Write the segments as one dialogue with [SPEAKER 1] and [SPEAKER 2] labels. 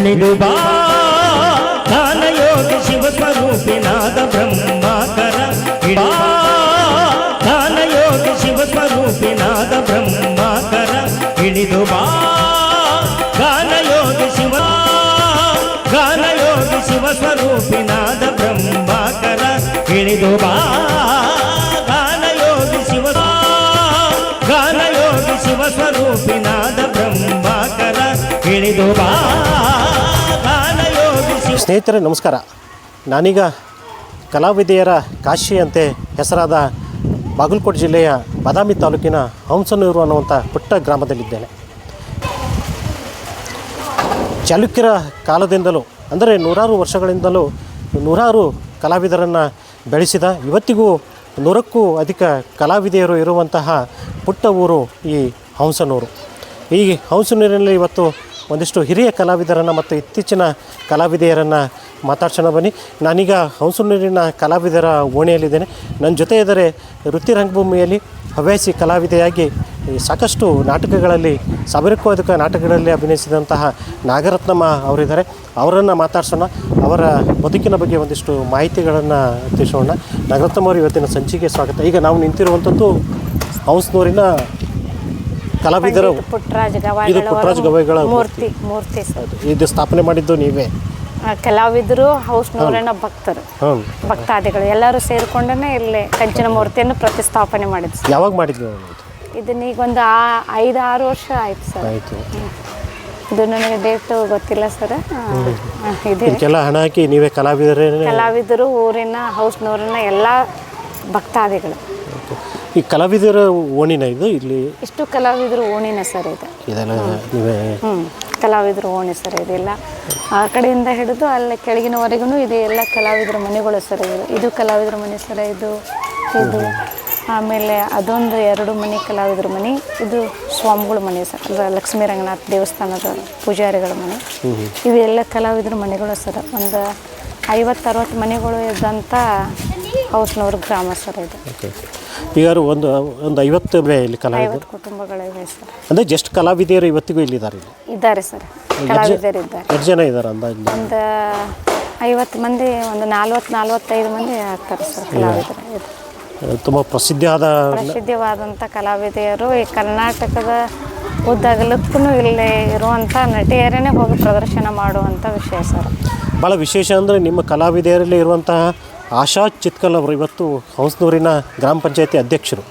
[SPEAKER 1] ಇಳಿದು ಬಾ ಜ್ಞಾನಯೋಗಿ ಶಿವ ಸ್ವರೂಪಿನಾದ ಬ್ರಹ್ಮಾಕರ ಇಳಿದು ಬಾ ಜ್ಞಾನಯೋಗಿ ಶಿವ ಸ್ವರೂಪಿನಾದ ಬ್ರಹ್ಮಾಕರ ಇಳಿದು ಬಾ ಗಾನಯೋಗಿ ಶಿವ ಗಾನಯೋಗಿ ಶಿವ ಸ್ವರೂಪಿನಾದ ಬ್ರಹ್ಮಾಕರ ಇಳಿದು ಬಾ ಗಾನಯೋಗಿ ಶಿವ ಗಾನಯೋಗಿ ಶಿವ ಸ್ವರೂಪಿನಾದ ಬ್ರಹ್ಮಾಕರ ಇಳಿದು ಬಾ ಗಾನಯೋಗಿ ಶಿವ
[SPEAKER 2] ಸ್ನೇಹಿತರೆ, ನಮಸ್ಕಾರ. ನಾನೀಗ ಕಲಾವಿದೆಯರ ಕಾಶಿ ಅಂತೆ ಹೆಸರಾದ ಬಾಗಲಕೋಟೆ ಜಿಲ್ಲೆಯ ಬಾದಾಮಿ ತಾಲೂಕಿನ ಹಂಸನೂರು ಅನ್ನುವಂಥ ಪುಟ್ಟ ಗ್ರಾಮದಲ್ಲಿದ್ದೇನೆ. ಚಾಲುಕ್ಯರ ಕಾಲದಿಂದಲೂ, ಅಂದರೆ ನೂರಾರು ವರ್ಷಗಳಿಂದಲೂ ನೂರಾರು ಕಲಾವಿದರನ್ನು ಬೆಳೆಸಿದ, ಇವತ್ತಿಗೂ ನೂರಕ್ಕೂ ಅಧಿಕ ಕಲಾವಿದೆಯರು ಇರುವಂತಹ ಪುಟ್ಟ ಊರು ಈ ಹಂಸನೂರು. ಈ ಹಂಸನೂರಿನಲ್ಲಿ ಇವತ್ತು ಒಂದಿಷ್ಟು ಹಿರಿಯ ಕಲಾವಿದರನ್ನು ಮತ್ತು ಇತ್ತೀಚಿನ ಕಲಾವಿದೆಯರನ್ನು ಮಾತಾಡ್ಸೋಣ ಬನ್ನಿ. ನಾನೀಗ ಹಂಸನೂರಿನ ಕಲಾವಿದರ ಓಣಿಯಲ್ಲಿದ್ದೇನೆ. ನನ್ನ ಜೊತೆ ಇದ್ದರೆ ವೃತ್ತಿ ರಂಗಭೂಮಿಯಲ್ಲಿ ಹವ್ಯಾಸಿ ಕಲಾವಿದೆಯಾಗಿ ಸಾಕಷ್ಟು ನಾಟಕಗಳಲ್ಲಿ ಸಾವಿರಕ್ಕೂ ನಾಟಕಗಳಲ್ಲಿ ಅಭಿನಯಿಸಿದಂತಹ ನಾಗರತ್ನಮ್ಮ ಅವರಿದ್ದಾರೆ. ಅವರನ್ನು ಮಾತಾಡ್ಸೋಣ. ಅವರ ಬದುಕಿನ ಬಗ್ಗೆ ಒಂದಿಷ್ಟು ಮಾಹಿತಿಗಳನ್ನು ತಿಳಿಸೋಣ. ನಾಗರತ್ನಮ್ಮ ಅವರು ಇವತ್ತಿನ ಸಂಚಿಕೆ ಸ್ವಾಗತ. ಈಗ ನಾವು ನಿಂತಿರುವಂಥದ್ದು ಹಂಸನೂರಿನ ಕಲಾವಿದರ
[SPEAKER 3] ಪಂಡಿತ್ ಪುಟ್ಟರಾಜ
[SPEAKER 2] ಇದು ಪುಟ್ಟರಾಜ ಗವಾಯಿಗಳ
[SPEAKER 3] ಗವಾಯಿಗಳ ಮೂರ್ತಿ ಮೂರ್ತಿ ಸರ್.
[SPEAKER 2] ಇದು ಸ್ಥಾಪನೆ ಮಾಡಿದ್ದು ನೀವೇ?
[SPEAKER 3] ಆ, ಕಲಾವಿದರು ಹೌಸ್ನೂರಿನ ಭಕ್ತರು.
[SPEAKER 2] ಹ್ಞೂ
[SPEAKER 3] ಭಕ್ತಾದಿಗಳು ಎಲ್ಲರೂ ಸೇರಿಕೊಂಡೇ ಇಲ್ಲಿ ಕಂಚಿನ ಮೂರ್ತಿಯನ್ನು ಪ್ರತಿಷ್ಠಾಪನೆ ಮಾಡಿದ್ರು ಸರ್.
[SPEAKER 2] ಯಾವಾಗ ಮಾಡಿದ್ವಿ ಇದು?
[SPEAKER 3] ಇದನ್ನ ಈಗ ಒಂದು ಆ ಐದು ಆರು ವರ್ಷ ಆಯ್ತು ಸರ್.
[SPEAKER 2] ಆಯ್ತು.
[SPEAKER 3] ಇದು ನನಗೆ ಡೇಟ್ ಗೊತ್ತಿಲ್ಲ ಸರ್. ಇದೆ.
[SPEAKER 2] ಇದಕ್ಕೆಲ್ಲ ಹಣ ಹಾಕಿ ನೀವೇ ಕಲಾವಿದರೇ
[SPEAKER 3] ಕಲಾವಿದರು ಊರಿನ ಹೌಸ್ನೂರಿನ ಎಲ್ಲ ಭಕ್ತಾದಿಗಳು.
[SPEAKER 2] ಈ ಕಲಾವಿದರ ಓಣಿನ ಇದು ಇಲ್ಲಿ?
[SPEAKER 3] ಎಷ್ಟು ಕಲಾವಿದರು ಓಣಿನ ಸರ್ ಇದು.
[SPEAKER 2] ಇದೆಲ್ಲ ನೀವೇ
[SPEAKER 3] ಹ್ಞೂ ಕಲಾವಿದರು ಓಣಿ ಸರ್ ಇದೆಲ್ಲ ಆ ಕಡೆಯಿಂದ ಹಿಡಿದು ಅಲ್ಲಿ ಕೆಳಗಿನವರೆಗೂ ಇದು ಎಲ್ಲ ಕಲಾವಿದರ ಮನೆಗಳು ಸರ್ ಇದು. ಇದು ಕಲಾವಿದರ ಮನೆ ಸರ್ ಇದು. ಇದು. ಆಮೇಲೆ ಅದೊಂದು ಎರಡು ಮನೆ ಕಲಾವಿದರ ಮನೆ. ಇದು ಸ್ವಾಮಿಗಳ ಮನೆ ಸರ್. ಅಂದ್ರೆ ಲಕ್ಷ್ಮೀ ರಂಗನಾಥ ದೇವಸ್ಥಾನದ ಪೂಜಾರಿಗಳ ಮನೆ. ಇವೆಲ್ಲ ಕಲಾವಿದರ ಮನೆಗಳು ಸರ್. ಒಂದು ಐವತ್ತು ಅರವತ್ತು ಮನೆಗಳು ಇದ್ದಂಥ ಹೌಸ್ನವ್ರ ಗ್ರಾಮ ಸರ್ ಇದು.
[SPEAKER 2] ಈಗ ಒಂದು ಒಂದು ಐವತ್ತು ಇಲ್ಲಿ ಕಲಾವಿದರು
[SPEAKER 3] ಅಂದ್ರೆ ಕುಟುಂಬಗಳಿವೆ ಸರ್.
[SPEAKER 2] ಅಂದರೆ ಜಸ್ಟ್ ಕಲಾವಿದೆಯರು ಇವತ್ತಿಗೂ ಇಲ್ಲಿದ್ದಾರೆ ಇಲ್ಲಿ?
[SPEAKER 3] ಇದ್ದಾರೆ ಸರ್. ಕಲಾವಿದರು ಇದ್ದಾರೆ.
[SPEAKER 2] ಎಷ್ಟು ಜನ ಇದ್ದಾರೆ ಅಂದಾಜು
[SPEAKER 3] ಒಂದು ಐವತ್ತು ಮಂದಿ ಒಂದು ನಲ್ವತ್ತು ನಲ್ವತ್ತೈದು ಮಂದಿ ಆಗ್ತಾರೆ ಸರ್ ಕಲಾವಿದರು ಇದು.
[SPEAKER 2] ತುಂಬ ಪ್ರಸಿದ್ಧಿಯಾದ
[SPEAKER 3] ಪ್ರಸಿದ್ಧವಾದಂಥ ಕಲಾವಿದೆಯರು ಈ ಕರ್ನಾಟಕದ ಉದ್ದಗಲಕ್ಕೂ ಇಲ್ಲಿ ಇರುವಂಥ ನಟಿಯರೇ ಹೋಗಿ ಪ್ರದರ್ಶನ ಮಾಡುವಂಥ ವಿಷಯ ಸರ್.
[SPEAKER 2] ಭಾಳ ವಿಶೇಷ ಅಂದರೆ ನಿಮ್ಮ ಕಲಾವಿದೆಯರಲ್ಲಿ ಇರುವಂತಹ ಆಶಾ ಚಿತ್ಕಲ್ ಅವರು ಇವತ್ತು ಹೌಸ್ನೂರಿನ ಗ್ರಾಮ ಪಂಚಾಯತಿ ಅಧ್ಯಕ್ಷರು.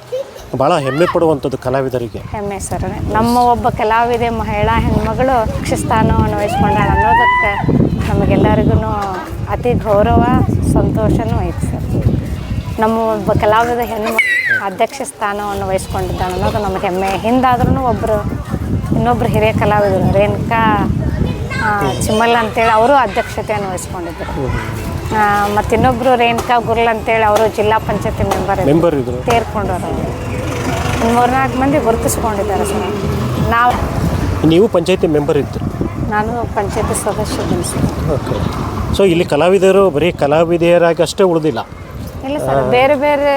[SPEAKER 2] ಭಾಳ ಹೆಮ್ಮೆ ಪಡುವಂಥದ್ದು ಕಲಾವಿದರಿಗೆ.
[SPEAKER 3] ಹೆಮ್ಮೆ ಸರ್. ನಮ್ಮ ಒಬ್ಬ ಕಲಾವಿದೆ, ಮಹಿಳಾ, ಹೆಣ್ಮಗಳು ಸ್ಥಾನವನ್ನು ವಹಿಸ್ಕೊಂಡಾಳ ಅನ್ನೋದಕ್ಕೆ ನಮಗೆಲ್ಲರಿಗೂ ಅತಿ ಗೌರವ, ಸಂತೋಷನೂ ಐತೆ ಸರ್. ನಮ್ಮ ಒಬ್ಬ ಕಲಾವಿದ, ಹೆಣ್ಣು ಅಧ್ಯಕ್ಷ ಸ್ಥಾನವನ್ನು ವಹಿಸ್ಕೊಂಡಿದ್ದಾಳೆ ಅನ್ನೋದು ನಮಗೆ ಹೆಮ್ಮೆ. ಹಿಂದಾದ್ರೂ ಒಬ್ಬರು ಇನ್ನೊಬ್ಬರು ಹಿರಿಯ ಕಲಾವಿದರು ರೇಣುಕಾ ಚಿಮ್ಮಲ್ ಅಂತೇಳಿ ಅವರು ಅಧ್ಯಕ್ಷತೆಯನ್ನು ವಹಿಸ್ಕೊಂಡಿದ್ದರು ಮತ್ತು ಇನ್ನೊಬ್ರು ರೇಣುಕಾ ಗುರ್ಲ್ ಅಂತೇಳಿ ಅವರು ಜಿಲ್ಲಾ ಪಂಚಾಯತಿ ಮೆಂಬರ್
[SPEAKER 2] ಮೆಂಬರ್
[SPEAKER 3] ಇದ್ರು. ನಾಲ್ಕು ಮೂರ್ನಾಲ್ಕು ಮಂದಿ ಗುರುತಿಸ್ಕೊಂಡಿದ್ದಾರೆ ಸರ್. ನಾವು
[SPEAKER 2] ನೀವು ಪಂಚಾಯತಿ ಮೆಂಬರ್ ಇದ್ದರು
[SPEAKER 3] ನಾನು ಪಂಚಾಯತಿ ಸದಸ್ಯ
[SPEAKER 2] ಓಕೆ. ಸೊ ಇಲ್ಲಿ ಕಲಾವಿದರು ಬರೀ ಕಲಾವಿದೆಯರಾಗಿ ಅಷ್ಟೇ ಉಳಿದಿಲ್ಲ.
[SPEAKER 3] ಇಲ್ಲ ಸರ್ ಬೇರೆ ಬೇರೆ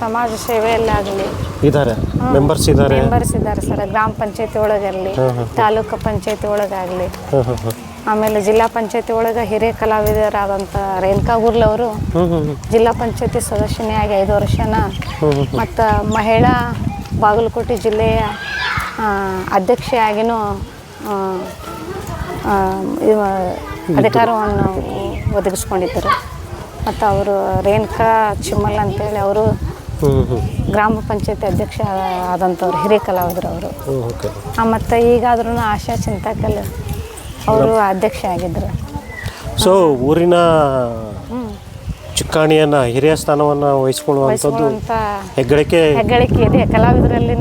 [SPEAKER 3] ಸಮಾಜ ಸೇವೆಯಲ್ಲಾಗಲಿ
[SPEAKER 2] ಇದ್ದಾರೆ ಮೆಂಬರ್ಸ್ ಇದ್ದಾರೆ
[SPEAKER 3] ಮೆಂಬರ್ಸ್ ಇದ್ದಾರೆ ಸರ್ ಗ್ರಾಮ ಪಂಚಾಯತಿ ಒಳಗಾಗಲಿ ತಾಲೂಕು ಪಂಚಾಯತಿ ಒಳಗಾಗಲಿ. ಆಮೇಲೆ ಜಿಲ್ಲಾ ಪಂಚಾಯತಿ ಒಳಗೆ ಹಿರಿಯ ಕಲಾವಿದರಾದಂಥ ರೇಣುಕಾ ಗುರ್ಲ್ ಅವರು ಜಿಲ್ಲಾ ಪಂಚಾಯತಿ ಸದಸ್ಯನಿಯಾಗಿ ಆಗಿ ಐದು ವರ್ಷನ ಮತ್ತು ಮಹಿಳಾ ಬಾಗಲಕೋಟೆ ಜಿಲ್ಲೆಯ ಅಧ್ಯಕ್ಷೆಯಾಗಿನೂ ಅಧಿಕಾರವನ್ನು ಒದಗಿಸ್ಕೊಂಡಿದ್ದರು. ಮತ್ತು ಅವರು ರೇಣುಕಾ ಚಿಮ್ಮಲ್ ಅಂತೇಳಿ ಅವರು ಗ್ರಾಮ ಪಂಚಾಯತಿ ಅಧ್ಯಕ್ಷ ಆದಂಥವ್ರು ಹಿರಿಯ ಕಲಾವಿದರು ಅವರು ಮತ್ತು ಈಗಾದ್ರೂ ಆಶಾ ಚಿಂತಾಕಲ್ ಅವರು ಅಧ್ಯಕ್ಷ ಆಗಿದ್ರು
[SPEAKER 2] ಸೊ ಊರಿನ ಚುಕ್ಕಾಣಿಯನ್ನು ಹಿರಿಯ ಸ್ಥಾನವನ್ನು ವಹಿಸ್ಕೊಳ್ಳುವಂಥದ್ದು
[SPEAKER 3] ವಹಿಸುವಂಥ
[SPEAKER 2] ಹೆಗ್ಗಳಿಕೆ.
[SPEAKER 3] ಹೆಗ್ಗಳಿಕೆ ಇದೆ. ಕಲಾವಿದರಲ್ಲಿ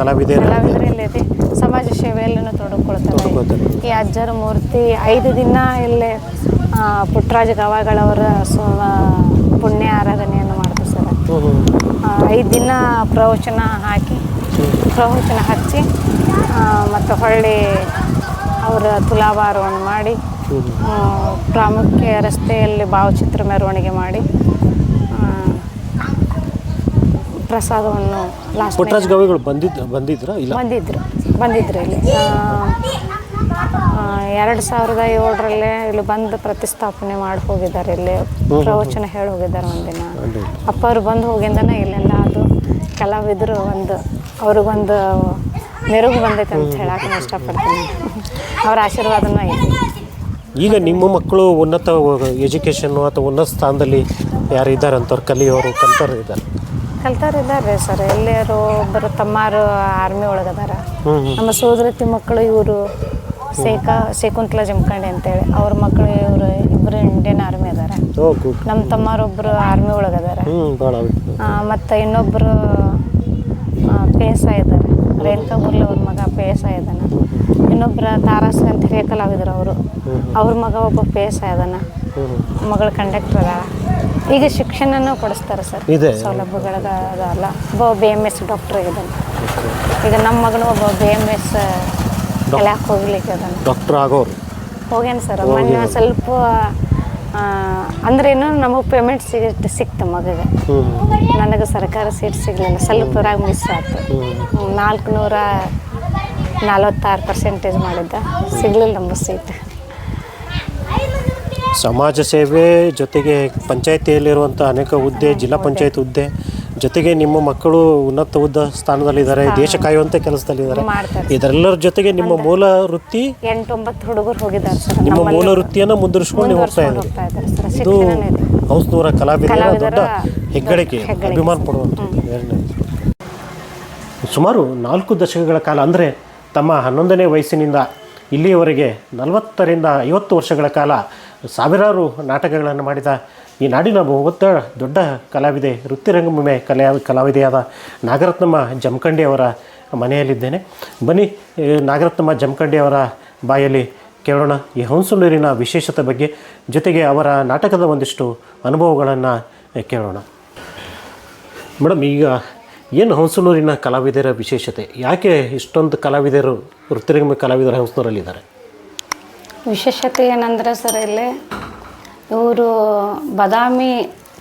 [SPEAKER 2] ಕಲಾವಿದೆ
[SPEAKER 3] ಕಲಾವಿದರಲ್ಲಿ ಇದೆ. ಸಮಾಜ ಸೇವೆಯಲ್ಲೂ ತೊಡಗಿಕೊಳ್ತಾರೆ. ಈ ಅಜ್ಜರ ಮೂರ್ತಿ ಐದು ದಿನ ಇಲ್ಲಿ ಪುಟ್ಟರಾಜ ಗವಾಗಳವರ ಪುಣ್ಯ ಆರಾಧನೆಯನ್ನು ಮಾಡ್ತಾರೆ ಸರ್. ಐದು ದಿನ ಪ್ರವಚನ ಹಾಕಿ ಪ್ರವಚನ ಹಚ್ಚಿ ಮತ್ತು ಹೊಳ್ಳಿ ಅವರ ತುಲಾಭಾರವನ್ನು ಮಾಡಿ ಪ್ರಾಮುಖ್ಯ ರಸ್ತೆಯಲ್ಲಿ ಭಾವಚಿತ್ರ ಮೆರವಣಿಗೆ ಮಾಡಿ ಪ್ರಸಾದವನ್ನು ಲಾಸ್ಟ್
[SPEAKER 2] ಪುಟ್ಟರಾಜ ಗವಿಗಳು ಬಂದಿದ್ದು ಬಂದಿದ್ರ ಇಲ್ಲ?
[SPEAKER 3] ಬಂದಿದ್ರು ಬಂದಿದ್ರು ಇಲ್ಲಿ. ಎರಡು ಸಾವಿರದ ಏಳರಲ್ಲೇ ಇಲ್ಲಿ ಬಂದು ಪ್ರತಿಷ್ಠಾಪನೆ ಮಾಡಿ ಹೋಗಿದ್ದಾರೆ ಇಲ್ಲಿ. ಪ್ರವಚನ ಹೇಳಿ ಹೋಗಿದ್ದಾರೆ ಒಂದಿನ. ಅಪ್ಪ ಅವರು ಬಂದು ಹೋಗಿಂದನೇ ಇಲ್ಲೆಲ್ಲ ಅದು ಕಲಾವಿದರು ಒಂದು ಅವ್ರಿಗೊಂದು ಮೆರುಗು ಬಂದೈತೆ ಅಂತ ಹೇಳಕ್ಕೆ ಇಷ್ಟಪಡ್ತೀನಿ. ಅವ್ರ ಆಶೀರ್ವಾದನೂ ಐತಿ
[SPEAKER 2] ಈಗ ನಿಮ್ಮ ಮಕ್ಕಳು ಉನ್ನತ ಎಜುಕೇಷನ್ನು ಅಥವಾ ಉನ್ನತ ಸ್ಥಾನದಲ್ಲಿ ಯಾರು ಇದ್ದಾರೆ ಅಂತವ್ರು ಕಲಿಯೋರು ಕಲ್ತರು ಇದ್ದಾರೆ?
[SPEAKER 3] ಕಲ್ತಾರ ಇದ್ದಾರೆ ಸರ್. ಎಲ್ಲರೂ ಒಬ್ಬರು ತಮ್ಮಾರು ಆರ್ಮಿ ಒಳಗದಾರ ನಮ್ಮ ಸೋದರತಿ ಮಕ್ಕಳು ಇವರು ಸೇಕ ಶೇಕುಂತಲ ಜಮಖಂಡಿ ಅಂತೇಳಿ. ಅವ್ರ ಮಕ್ಕಳು ಇವರು ಇಬ್ಬರು ಇಂಡಿಯನ್ ಆರ್ಮಿ ಅದಾರ. ನಮ್ಮ ತಮ್ಮಾರೊಬ್ಬರು ಆರ್ಮಿ ಒಳಗದಾರ ಮತ್ತು ಇನ್ನೊಬ್ಬರು ಪಿ ಎಸ್ ಐ ಇದ್ದಾರೆ ರೇಣುಕಾ ಗುರ್ಲಿ ಅವ್ರ ಮಗ ಪಿ ಎಸ್ ಐ ಇದ್ದಾನ ಇನ್ನೊಬ್ಬರ ತಾರಾಸ್ ಅಂತ ಹಿರಿಯ ಕಲಾವಿದರು ಅವರು ಅವ್ರ ಮಗ ಒಬ್ಬ ಪಿ ಎಸ್ ಐ ಅದಾನ ಮಗಳ ಕಂಡಕ್ಟರ್ ಅದ ಈಗ ಶಿಕ್ಷಣನೂ ಕೊಡಿಸ್ತಾರೆ ಸರ್. ಅದಲ್ಲ. ಒಬ್ಬ ಬಿ ಎಂ ಎಸ್ ಡಾಕ್ಟರ್ ಆಗಿದ್ದಾನೆ. ಈಗ ನಮ್ಮ ಮಗನು ಒಬ್ಬ ಬಿ ಎಂ ಎಸ್ ಎಲ್ಲ ಹೋಗ್ಲಿಕ್ಕೆ ಅದಾನ.
[SPEAKER 2] ಡಾಕ್ಟ್ರ್ ಆಗೋರು.
[SPEAKER 3] ಹೋಗ್ಯಾನ ಸರ್. ಮೊನ್ನೆ ಸ್ವಲ್ಪ ಆ, ಅಂದ್ರೆ ಏನು ನಮಗೆ ಪೇಮೆಂಟ್ ಸೀಟ್ ಸಿಕ್ತು ಮಗಗೆ. ನನಗೆ ಸರ್ಕಾರ ಸೀಟ್ ಸಿಗಲಿಲ್ಲ ಸ್ವಲ್ಪರಾಗ ಮಿಸ್ ಆಯ್ತು ನಾಲ್ಕು ನೂರ ನಲ್ವತ್ತಾರು ಪರ್ಸೆಂಟೇಜ್ ಮಾಡಿದ್ದ ಸಿಗಲಿಲ್ಲ ನಮಗೆ ಸೀಟ್
[SPEAKER 2] ಸಮಾಜ ಸೇವೆ ಜೊತೆಗೆ ಪಂಚಾಯತಿಯಲ್ಲಿರುವಂಥ ಅನೇಕ ಹುದ್ದೆ ಜಿಲ್ಲಾ ಪಂಚಾಯತ್ ಹುದ್ದೆ ಜೊತೆಗೆ ನಿಮ್ಮ ಮಕ್ಕಳು ಉನ್ನತ ಉದ್ದ ಸ್ಥಾನದಲ್ಲಿದ್ದಾರೆ ದೇಶ ಕಾಯುವಂಥ ಕೆಲಸದಲ್ಲಿದ್ದಾರೆ.
[SPEAKER 3] ಮಾಡ್ತಾರೆ.
[SPEAKER 2] ಇದರೆಲ್ಲರ ಜೊತೆಗೆ ನಿಮ್ಮ ಮೂಲ ವೃತ್ತಿ
[SPEAKER 3] ಎಂಟೊಂಬತ್ತು ಹುಡುಗರು ಹೋಗಿದ್ದಾರೆ ಸರ್.
[SPEAKER 2] ನಿಮ್ಮ ಮೂಲ ವೃತ್ತಿಯನ್ನು ಮುಂದುವರಿಸಿಕೊಂಡು ನೀವು ಹೋಗ್ತಾ ಇದ್ದೀರಿ.
[SPEAKER 3] ಹೋಗ್ತಾ ಇದ್ದಾರೆ ಸರ್.
[SPEAKER 2] ಇದು ಹೌಸ್ನೂರ ಕಲಾವಿದರ ದೊಡ್ಡ ಹೆಗ್ಗಳಿಕೆ. ಅಭಿಮಾನ ಪಡುವಂಥ ಎರಡನೇ ಸುಮಾರು ನಾಲ್ಕು ದಶಕಗಳ ಕಾಲ ಅಂದರೆ ತಮ್ಮ ಹನ್ನೊಂದನೇ ವಯಸ್ಸಿನಿಂದ ಇಲ್ಲಿಯವರೆಗೆ ನಲವತ್ತರಿಂದ ಐವತ್ತು ವರ್ಷಗಳ ಕಾಲ ಸಾವಿರಾರು ನಾಟಕಗಳನ್ನು ಮಾಡಿದ ಈ ನಾಡಿನ ಬಹುಮತ್ತ ದೊಡ್ಡ ಕಲಾವಿದೆ ವೃತ್ತಿರಂಗಮೆ ಕಲೆಯ ಕಲಾವಿದೆಯಾದ ನಾಗರತ್ನಮ್ಮ ಜಮಖಂಡಿ ಅವರ ಮನೆಯಲ್ಲಿದ್ದೇನೆ. ಬನ್ನಿ ನಾಗರತ್ನಮ್ಮ ಜಮಖಂಡಿ ಅವರ ಬಾಯಲ್ಲಿ ಕೇಳೋಣ ಈ ಹಂಸಲೂರಿನ ವಿಶೇಷತೆ ಬಗ್ಗೆ. ಜೊತೆಗೆ ಅವರ ನಾಟಕದ ಒಂದಿಷ್ಟು ಅನುಭವಗಳನ್ನು ಕೇಳೋಣ. ಮೇಡಮ್ ಈಗ ಏನು ಹಂಸನೂರಿನ ಕಲಾವಿದರ ವಿಶೇಷತೆ? ಯಾಕೆ ಇಷ್ಟೊಂದು ಕಲಾವಿದರು ವೃತ್ತಿರಂಗ ಕಲಾವಿದರು ಹಂಸನೂರಲ್ಲಿದ್ದಾರೆ
[SPEAKER 3] ವಿಶೇಷತೆ ಏನಂದ್ರೆ ಸರ್, ಇಲ್ಲಿ ಇವರು ಬಾದಾಮಿ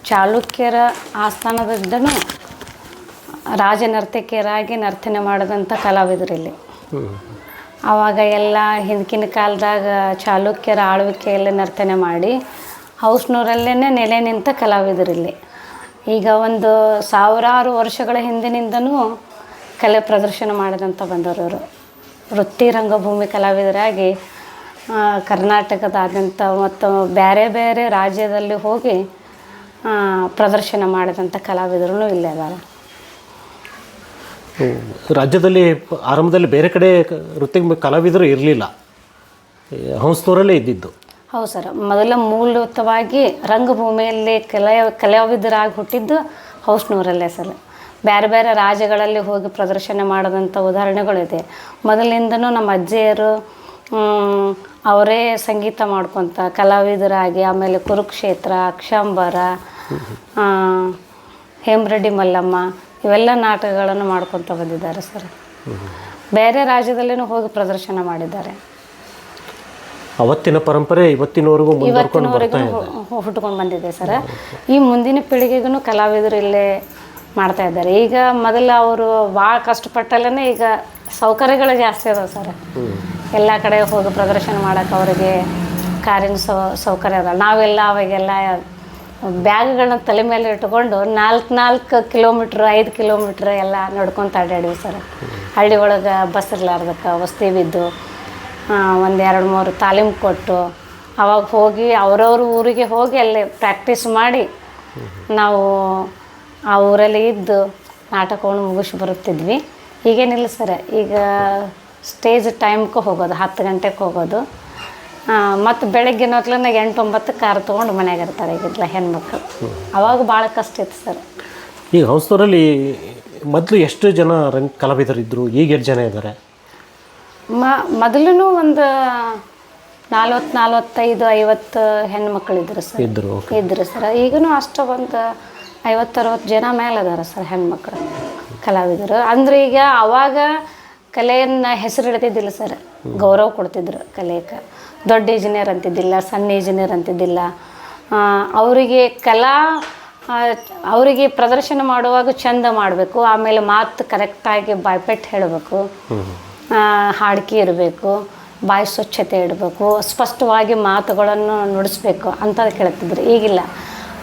[SPEAKER 3] ಚಾಲುಕ್ಯರ ಆಸ್ಥಾನದಿಂದನೂ ರಾಜ ನರ್ತಕಿಯರಾಗಿ ನರ್ತನೆ ಮಾಡಿದಂಥ ಕಲಾವಿದರು ಇಲ್ಲಿ. ಆವಾಗ ಎಲ್ಲ ಹಿಂದಿನ ಕಾಲದಾಗ ಚಾಲುಕ್ಯರ ಆಳ್ವಿಕೆಯಲ್ಲಿ ನರ್ತನೆ ಮಾಡಿ ಹೌಸ್ನೂರಲ್ಲೇ ನೆಲೆ ನಿಂತ ಕಲಾವಿದರು ಇಲ್ಲಿ. ಈಗ ಒಂದು ಸಾವಿರಾರು ವರ್ಷಗಳ ಹಿಂದಿನಿಂದನೂ ಕಲೆ ಪ್ರದರ್ಶನ ಮಾಡಿದಂಥ ಬಂದವರು ಅವರು ವೃತ್ತಿ ರಂಗಭೂಮಿ ಕಲಾವಿದರಾಗಿ ಕರ್ನಾಟಕದಾದ್ಯಂತ ಮತ್ತು ಬೇರೆ ಬೇರೆ ರಾಜ್ಯದಲ್ಲಿ ಹೋಗಿ ಪ್ರದರ್ಶನ ಮಾಡಿದಂಥ ಕಲಾವಿದರು ಇಲ್ಲೇ ಅದಾರ
[SPEAKER 2] ರಾಜ್ಯದಲ್ಲಿ ಆರಂಭದಲ್ಲಿ ಬೇರೆ ಕಡೆ ನೃತ್ಯ ಕಲಾವಿದರು ಇರಲಿಲ್ಲ. ಹಂಸನೂರಲ್ಲೇ ಇದ್ದಿದ್ದು.
[SPEAKER 3] ಹೌದು ಸರ್ ಮೊದಲ ಮೂಲಭೂತವಾಗಿ ರಂಗಭೂಮಿಯಲ್ಲಿ ಕಲೆ ಕಲಾವಿದರಾಗಿ ಹುಟ್ಟಿದ್ದು ಹೌಸ್ನೂರಲ್ಲೇ ಸರ್. ಬೇರೆ ಬೇರೆ ರಾಜ್ಯಗಳಲ್ಲಿ ಹೋಗಿ ಪ್ರದರ್ಶನ ಮಾಡಿದಂಥ ಉದಾಹರಣೆಗಳಿದೆ. ಮೊದಲಿಂದನೂ ನಮ್ಮ ಅಜ್ಜಿಯರು ಅವರೇ ಸಂಗೀತ ಮಾಡ್ಕೊತ ಕಲಾವಿದರಾಗಿ ಆಮೇಲೆ ಕುರುಕ್ಷೇತ್ರ ಅಕ್ಷಾಂಬರ ಹೇಮರೆಡ್ಡಿ ಮಲ್ಲಮ್ಮ ಇವೆಲ್ಲ ನಾಟಕಗಳನ್ನು ಮಾಡ್ಕೊತ ಬಂದಿದ್ದಾರೆ ಸರ್. ಬೇರೆ ರಾಜ್ಯದಲ್ಲೇನು ಹೋಗಿ ಪ್ರದರ್ಶನ ಮಾಡಿದ್ದಾರೆ.
[SPEAKER 2] ಅವತ್ತಿನ ಪರಂಪರೆ ಇವತ್ತಿನವರೆಗೂ
[SPEAKER 3] ಹುಟ್ಕೊಂಡು ಬಂದಿದೆ ಸರ್. ಈ ಮುಂದಿನ ಪೀಳಿಗೆಗೂ ಕಲಾವಿದರು ಇಲ್ಲೇ ಮಾಡ್ತಾ ಇದ್ದಾರೆ. ಈಗ ಮೊದಲು ಅವರು ಭಾಳ ಕಷ್ಟಪಟ್ಟಲ್ಲೇ ಈಗ ಸೌಕರ್ಯಗಳು ಜಾಸ್ತಿ ಅದಾವೆ ಸರ್. ಎಲ್ಲ ಕಡೆ ಹೋಗಿ ಪ್ರದರ್ಶನ ಮಾಡೋಕೆ ಅವರಿಗೆ ಕಾರಿನ ಸೌ ಸೌಕರ್ಯ ಅದ ನಾವೆಲ್ಲ ಅವಾಗೆಲ್ಲ ಬ್ಯಾಗ್ಗಳನ್ನ ತಲೆ ಮೇಲೆ ಇಟ್ಕೊಂಡು ನಾಲ್ಕು ನಾಲ್ಕು ಕಿಲೋಮೀಟ್ರ್ ಐದು ಕಿಲೋಮೀಟ್ರ್ ಎಲ್ಲ ನಡ್ಕೊತ ಅಡ್ಡಾಡಿವಿ ಸರ್. ಹಳ್ಳಿ ಒಳಗೆ ಬಸ್ ಇರ್ಲಾರ್ದಕ್ಕೆ ವಸ್ತಿ ಬಿದ್ದು ಒಂದು ಎರಡು ಮೂರು ತಾಲೀಮ್ ಕೊಟ್ಟು ಅವಾಗ ಹೋಗಿ ಅವ್ರವ್ರ ಊರಿಗೆ ಹೋಗಿ ಅಲ್ಲಿ ಪ್ರಾಕ್ಟೀಸ್ ಮಾಡಿ ನಾವು ಆ ಊರಲ್ಲಿ ಇದ್ದು ನಾಟಕವನ್ನು ಮುಗಿಸಿ ಬರುತ್ತಿದ್ವಿ. ಈಗೇನಿಲ್ಲ ಸರ್ ಈಗ ಸ್ಟೇಜ್ ಟೈಮ್ಗೆ ಹೋಗೋದು ಹತ್ತು ಗಂಟೆಗೆ ಹೋಗೋದು. ಮತ್ತು ಬೆಳಗ್ಗೆ ಹೊತ್ಲನಾಗ ಎಂಟು ಒಂಬತ್ತು ಕಾರ್ ತೊಗೊಂಡು ಮನೆಯಾಗ ಇರ್ತಾರೆ ಈಗಿಲ್ಲ ಹೆಣ್ಮಕ್ಳು. ಅವಾಗ ಭಾಳ ಕಷ್ಟ ಇತ್ತು ಸರ್.
[SPEAKER 2] ಈಗ ಹೌಸ್ತೂರಲ್ಲಿ ಮೊದಲು ಎಷ್ಟು ಜನ ರಂಗ ಕಲಾವಿದರಿದ್ದರು ಈಗ ಎಷ್ಟು ಜನ ಇದ್ದಾರೆ?
[SPEAKER 3] ಮ ಮೊದಲು ಒಂದು ನಲ್ವತ್ತು ನಲ್ವತ್ತೈದು ಐವತ್ತು ಹೆಣ್ಮಕ್ಳಿದ್ರು ಸರ್.
[SPEAKER 2] ಇದ್ದರು
[SPEAKER 3] ಇದ್ದರು ಸರ್. ಈಗಲೂ ಅಷ್ಟು ಒಂದು ಐವತ್ತು ಅರವತ್ತು ಜನ ಮೇಲೆ ಅದಾರ ಸರ್ ಹೆಣ್ಮಕ್ಳು. ಕಲಾವಿದರು. ಅಂದ್ರೆ ಈಗ ಅವಾಗ ಕಲೆಯನ್ನು ಹೆಸರು ಹಿಡ್ತಿದ್ದಿಲ್ಲ ಸರ್. ಗೌರವ ಕೊಡ್ತಿದ್ರು ಕಲೆಗೆ ದೊಡ್ಡ ಇಂಜಿನಿಯರ್ ಅಂತಿದ್ದಿಲ್ಲ, ಸಣ್ಣ ಇಂಜಿನಿಯರ್ ಅಂತಿದ್ದಿಲ್ಲ. ಅವರಿಗೆ ಕಲಾ ಅವರಿಗೆ ಪ್ರದರ್ಶನ ಮಾಡುವಾಗ ಚಂದ ಮಾಡಬೇಕು, ಆಮೇಲೆ ಮಾತು ಕರೆಕ್ಟಾಗಿ ಬಾಯ್ಪೆಟ್ಟು ಹೇಳಬೇಕು. ಹಾಡಿಕೆ ಇರಬೇಕು, ಬಾಯಿ ಸ್ವಚ್ಛತೆ ಇಡಬೇಕು, ಸ್ಪಷ್ಟವಾಗಿ ಮಾತುಗಳನ್ನು ನುಡಿಸ್ಬೇಕು ಅಂತ ಕೇಳ್ತಿದ್ರು. ಈಗಿಲ್ಲ.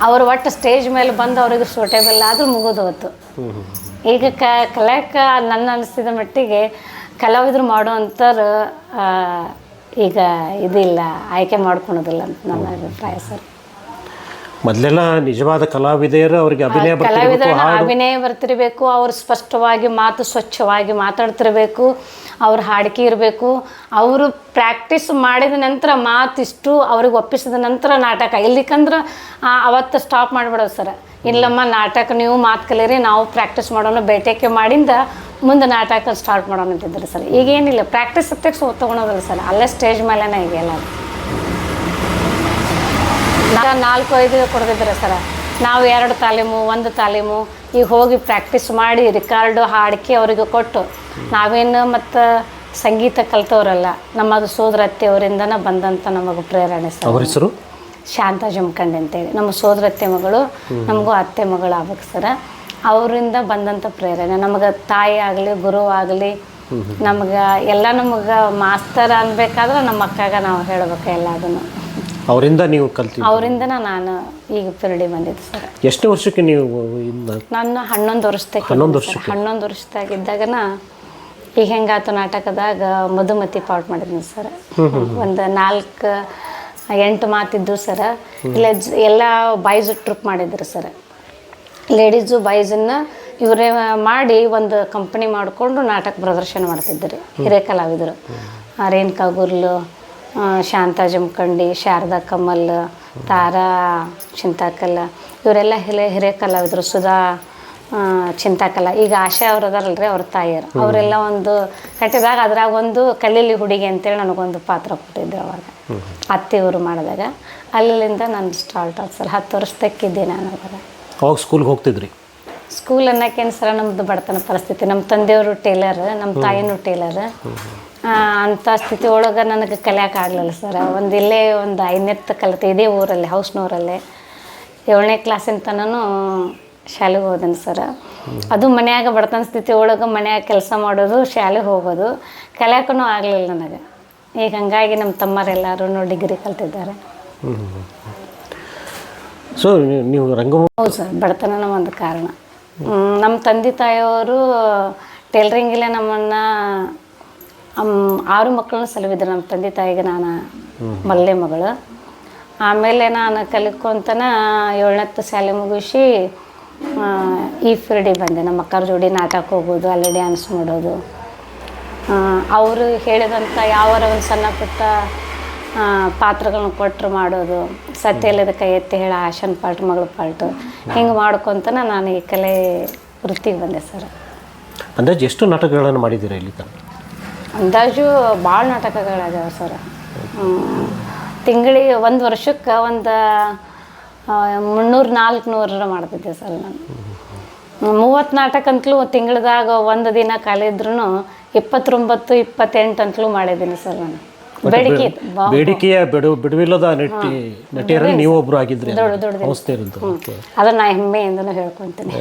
[SPEAKER 3] ಅವರು ಒಟ್ಟು ಸ್ಟೇಜ್ ಮೇಲೆ ಬಂದು ಅವ್ರಿಗೆ ಸೂಟೇಬಲ್ ಆದರೂ ಮುಗಿದು ಹೋಯ್ತು ಈಗ ಕ ಕಲಾಕ ನನ್ನ ಅನಿಸಿದ ಮಟ್ಟಿಗೆ ಕಲಾವಿದರು ಮಾಡುವಂಥವ್ರು ಈಗ ಇದಿಲ್ಲ ಆಯ್ಕೆ ಮಾಡ್ಕೊಳೋದಿಲ್ಲ ಅಂತ ನನ್ನ ಅಭಿಪ್ರಾಯ ಸರ್.
[SPEAKER 2] ಮೊದಲೆಲ್ಲ ನಿಜವಾದ ಕಲಾವಿದೆಯರು ಅವರಿಗೆ ಅಭಿನಯ
[SPEAKER 3] ಕಲಾವಿದರ ಅಭಿನಯ ಬರ್ತಿರಬೇಕು ಅವರು ಸ್ಪಷ್ಟವಾಗಿ ಮಾತು ಸ್ವಚ್ಛವಾಗಿ ಮಾತಾಡ್ತಿರ್ಬೇಕು ಅವ್ರ ಹಾಡಿಕೆ ಇರಬೇಕು. ಅವರು ಪ್ರಾಕ್ಟೀಸ್ ಮಾಡಿದ ನಂತರ ಮಾತಿಷ್ಟು ಅವ್ರಿಗೆ ಒಪ್ಪಿಸಿದ ನಂತರ ನಾಟಕ. ಇಲ್ಲಿಕಂದ್ರೆ ಅವತ್ತು ಸ್ಟಾಪ್ ಮಾಡಿಬಿಡೋದು ಸರ್. ಇಲ್ಲಮ್ಮ, ನಾಟಕ ನೀವು ಮಾತು ಕಲೀರಿ, ನಾವು ಪ್ರಾಕ್ಟೀಸ್ ಮಾಡೋಣ, ಬೇಟೆಕೆ ಮಾಡಿಂದ ಮುಂದೆ ನಾಟಕ ಸ್ಟಾರ್ಟ್ ಮಾಡೋಣ ಅಂತಿದ್ರು ಸರ್. ಈಗೇನಿಲ್ಲ ಪ್ರಾಕ್ಟೀಸ್ ಹತ್ತಕ್ಕೆ ಸೋ ತೊಗೊಳೋದಿಲ್ಲ ಸರ್. ಅಲ್ಲೇ ಸ್ಟೇಜ್ ಮೇಲೆನೇ ಈಗೆಲ್ಲ ನಾ- ನಾಲ್ಕು, ಐದು ಕೊಡ್ತಿದ್ರು ಸರ? ನಾವು ಎರಡು ತಾಲೀಮು, ಒಂದು ತಾಲೀಮು, ಈಗ ಹೋಗಿ ಪ್ರಾಕ್ಟೀಸ್ ಮಾಡಿ ರಿಕಾರ್ಡು ಹಾಡಿಕೆ ಅವರಿಗೆ ಕೊಟ್ಟು, ನಾವೇನು ಮತ್ತು ಸಂಗೀತ ಕಲ್ತವ್ರಲ್ಲ, ನಮ್ಮದು ಸೋದರತ್ತಿ ಅವರಿಂದನೇ ಬಂದಂಥ ನಮಗೆ ಪ್ರೇರಣೆ ಸರ್.
[SPEAKER 2] ಹೆಸರು?
[SPEAKER 3] ಶಾಂತ ಅಂತ ಅಂತೇಳಿ. ನಮ್ಮ ಸೋದರತ್ತೆ ಮಗಳು ನಮಗೂ ಅತ್ತೆ ಮಗಳು ಆಗ್ಬೇಕು ಸರ. ಅವರಿಂದ ಬಂದಂಥ ಪ್ರೇರಣೆ. ನಮಗೆ ತಾಯಿ ಆಗಲಿ ಗುರು ಆಗಲಿ ನಮ್ಗೆ ಎಲ್ಲ ನಮಗೆ ಮಾಸ್ತರ್ ಅನ್ಬೇಕಾದ್ರೆ ನಮ್ಮ ಅಕ್ಕಾಗ ನಾವು ಹೇಳ್ಬೇಕು ಎಲ್ಲ ಅದನ್ನು
[SPEAKER 2] ಅವರಿಂದ ನೀವು ಕಲ್ತಿ
[SPEAKER 3] ಅವರಿಂದ ನಾನು ಈಗ ಪಿರಡಿ ಬಂದಿದ್ದು ಸರ್.
[SPEAKER 2] ಎಷ್ಟು ವರ್ಷಕ್ಕೆ ನೀವು
[SPEAKER 3] ನಾನು ಹನ್ನೊಂದು ವರ್ಷದಾಗ
[SPEAKER 2] ಹನ್ನೊಂದು
[SPEAKER 3] ಹನ್ನೊಂದು ವರ್ಷದಾಗಿದ್ದಾಗ ಈಗ ಹೆಂಗಾತು ನಾಟಕದಾಗ ಮಧುಮತಿ ಪಾಠ ಮಾಡಿದ್ನಿ ಸರ್. ಒಂದು ನಾಲ್ಕು ಎಂಟು ಮಾತಿದ್ದು ಸರ. ಇಲ್ಲ ಎಲ್ಲ ಬಾಯ್ಸ್ ಟ್ರಿಪ್ ಮಾಡಿದ್ರು ಸರ್. ಲೇಡೀಸು ಬಾಯ್ಸನ್ನು ಇವರೇ ಮಾಡಿ ಒಂದು ಕಂಪನಿ ಮಾಡಿಕೊಂಡು ನಾಟಕ ಪ್ರದರ್ಶನ ಮಾಡ್ತಿದ್ದರು ಹಿರೇ ಕಲಾವಿದರು ರೇಣುಕಾ ಗುರ್ಲು ಶಾಂತಾ ಜಮಖಂಡಿ ಶಾರದಾ ಕಮಲ್ ತಾರಾ ಚಿಂತಾಕಲ್ಲ. ಇವರೆಲ್ಲ ಹಿರೇ ಹಿರೇ ಕಲಾವಿದರು ಸುಧಾ ಚಿಂತಾಕಲ್ಲ. ಈಗ ಆಶಾ ಅವ್ರು ಅದಾರಲ್ರಿ ಅವ್ರ ತಾಯಿಯರು ಅವರೆಲ್ಲ ಒಂದು ಕಟ್ಟಿದಾಗ ಅದ್ರಾಗ ಒಂದು ಕಲೀಲಿ ಹುಡುಗಿ ಅಂತೇಳಿ ನನಗೊಂದು ಪಾತ್ರ ಕೊಟ್ಟಿದ್ದೆ ಅವಾಗ. ಅತ್ತೆಯವರು ಮಾಡಿದಾಗ. ಅಲ್ಲಿಂದ ನಾನು ಸ್ಟಾರ್ಟ್ ಆಯ್ತು ಸರ್ ಹತ್ತು ವರ್ಷದಕ್ಕಿದ್ದೆ ನಾನು ಅವಾಗ.
[SPEAKER 2] ಅವಾಗ ಸ್ಕೂಲ್ಗೆ ಹೋಗ್ತಿದ್ರಿ?
[SPEAKER 3] ಸ್ಕೂಲ್ ಅನ್ನೋಕ್ಕೇನು ಸರ ನಮ್ಮದು ಬಡತನ ಪರಿಸ್ಥಿತಿ. ನಮ್ಮ ತಂದೆಯವರು ಟೇಲರ್ ನಮ್ಮ ತಾಯಿನೂ ಟೇಲರ್. ಅಂಥ ಸ್ಥಿತಿ ಒಳಗೆ ನನಗೆ ಕಲಿಯಕ್ಕೆ ಆಗಲಿಲ್ಲ ಸರ್. ಒಂದು ಇಲ್ಲೇ ಒಂದು ಐನೆತ್ತ ಕಲಿತೆ ಇದೇ ಊರಲ್ಲಿ ಹೌಸ್ನೂರಲ್ಲೇ. ಏಳನೇ ಕ್ಲಾಸಿನ ತನೂ ಶಾಲೆಗೆ ಹೋದನ್ ಸರ. ಅದು ಮನ್ಯಾಗ ಬಡತನ ಸ್ಥಿತಿ ಒಳಗೆ ಮನ್ಯಾಗ ಕೆಲಸ ಮಾಡೋದು ಶಾಲೆಗೆ ಹೋಗೋದು ಕಲಿಯೋಕ್ಕೂ ಆಗಲಿಲ್ಲ ನನಗೆ. ಈಗ ಹಂಗಾಗಿ ನಮ್ಮ ತಮ್ಮರೆಲ್ಲರೂ ಡಿಗ್ರಿ ಕಲ್ತಿದ್ದಾರೆ.
[SPEAKER 2] ಸೊ ನೀವು
[SPEAKER 3] ಹೌದು ಸರ್ ಬಡತನನ ಒಂದು ಕಾರಣ. ನಮ್ಮ ತಂದೆ ತಾಯಿಯವರು ಟೈಲರಿಂಗಲ್ಲೇ ನಮ್ಮನ್ನು ಆರು ಮಕ್ಕಳನ್ನ ಸಲುವಿದ್ರು. ನಮ್ಮ ತಂದೆ ತಾಯಿಗೆ ನಾನು ಮಲ್ಲೆ ಮಗಳು. ಆಮೇಲೆ ನಾನು ಕಲಿತ್ಕೊಂತನ ಏಳನೇತ್ತು ಶಾಲೆ ಮುಗಿಸಿ ಈ ಫೀಲ್ಡಿಗೆ ಬಂದೆ. ನಮ್ಮ ಅಕ್ಕರ ಜೋಡಿ ನಾಟಕ ಹೋಗೋದು ಅಲ್ಲಿ ಡ್ಯಾನ್ಸ್ ಮಾಡೋದು. ಅವರು ಹೇಳಿದಂಥ ಯಾವರ ಒಂದು ಸಣ್ಣ ಪುಟ್ಟ ಪಾತ್ರಗಳನ್ನ ಕೊಟ್ಟರು ಮಾಡೋದು. ಸತ್ಯಲ್ಲದ ಕೈ ಎತ್ತಿ ಹೇಳ ಆಶನ್ ಪಾಲ್ಟ್ ಮಗಳ ಪಾಲ್ಟು. ಹಿಂಗೆ ಮಾಡ್ಕೊತನ ನಾನು ಈ ಕಲೆ ವೃತ್ತಿಗೆ ಬಂದೆ ಸರ್.
[SPEAKER 2] ಅಂದಾಜು ಎಷ್ಟು ನಾಟಕಗಳನ್ನು ಮಾಡಿದ್ದೀರಾ ಇಲ್ಲಿ
[SPEAKER 3] ಅಂದಾಜು ಭಾಳ ನಾಟಕಗಳಾಗ್ಯಾವ ಸರ್. ತಿಂಗಳಿಗೆ ಒಂದು ವರ್ಷಕ್ಕೆ ಒಂದು ಮುನ್ನೂರು ನಾಲ್ಕುನೂರ ಮಾಡ್ತಿದ್ದೆ ಸರ್ ನಾನು. ಮೂವತ್ತು ನಾಟಕ ಅಂತಲೂ ತಿಂಗಳದಾಗ ಒಂದು ದಿನ ಕಾಲಿದ್ರೂ ಇಪ್ಪತ್ತೊಂಬತ್ತು ಇಪ್ಪತ್ತೆಂಟು ಅಂತಲೂ ಮಾಡಿದ್ದೀನಿ ಸರ್ ನಾನು.
[SPEAKER 2] ಬೇಡಿಕೆಯ ಬಿಡು ಬಿಡುವಿಲ್ಲದ ನಟಿ ನಟಿಯರಲ್ಲಿ ನೀವು ಒಬ್ರು ಆಗಿದ್ರಿ ಸಂಸ್ಥೆ ಇರುತ್ತೆ
[SPEAKER 3] ಅದನ್ನ ನಾ ಹೇಳ್ಕೊಂತೀನಿ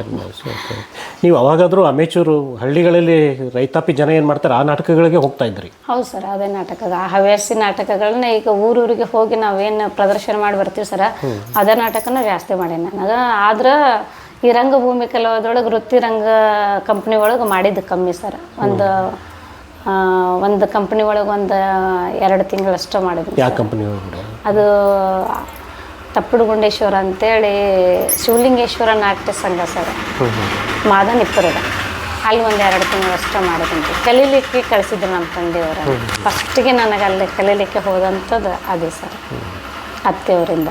[SPEAKER 2] ನೀವು ಅವಾಗಾದರೂ ಅಮೇಚೂರು ಹಳ್ಳಿಗಳಲ್ಲಿ ರೈತಾಪಿ ಜನ ಏನು ಮಾಡ್ತಾರೆ? ಆ ನಾಟಕಗಳಿಗೆ ಹೋಗ್ತಾ ಇದ್ರಿ.
[SPEAKER 3] ಹೌದು ಸರ್ ಅದೇ ನಾಟಕ. ಆ ಹವ್ಯಾಸಿ ನಾಟಕಗಳನ್ನ ಈಗ ಊರೂರಿಗೆ ಹೋಗಿ ನಾವೇನು ಪ್ರದರ್ಶನ ಮಾಡಿ ಬರ್ತೀವಿ ಸರ ಅದೇ ನಾಟಕನ ಜಾಸ್ತಿ ಮಾಡೀನಿ ಅದ ಆದ್ರೆ ಈ ರಂಗಭೂಮಿ ಕೆಲವದೊಳಗೆ ವೃತ್ತಿ ರಂಗ ಕಂಪ್ನಿ ಒಳಗೆ ಮಾಡಿದ್ದು ಕಮ್ಮಿ ಸರ್. ಒಂದು ಒಂದು ಕಂಪ್ನಿ ಒಳಗೆ ಒಂದು ಎರಡು ತಿಂಗಳಷ್ಟು ಮಾಡಿದ್ವಿ.
[SPEAKER 2] ಯಾವ ಕಂಪನಿ ಒಳಗಡೆ
[SPEAKER 3] ಅದು ತಪ್ಪುಡುಗುಂಡೇಶ್ವರ ಅಂತೇಳಿ ಶಿವಲಿಂಗೇಶ್ವರ ನಾಟ್ಯ ಸಂಘ ಸರ್. ಮಾದನ್ ಇಪ್ಪರದ ಅಲ್ಲಿ ಒಂದು ಎರಡು ತಿಂಗಳು ಅಷ್ಟೇ ಮಾಡಿದಂತೆ ಕಲೀಲಿಕ್ಕೆ ಕಳಿಸಿದ್ರು ನಮ್ಮ ತಂದೆಯವರು. ಫಸ್ಟಿಗೆ ನನಗೆ ಅಲ್ಲಿ ಕಲೀಲಿಕ್ಕೆ ಹೋದಂಥದ್ದು ಅದೇ ಸರ್. ಅತ್ತೆಯವರಿಂದ.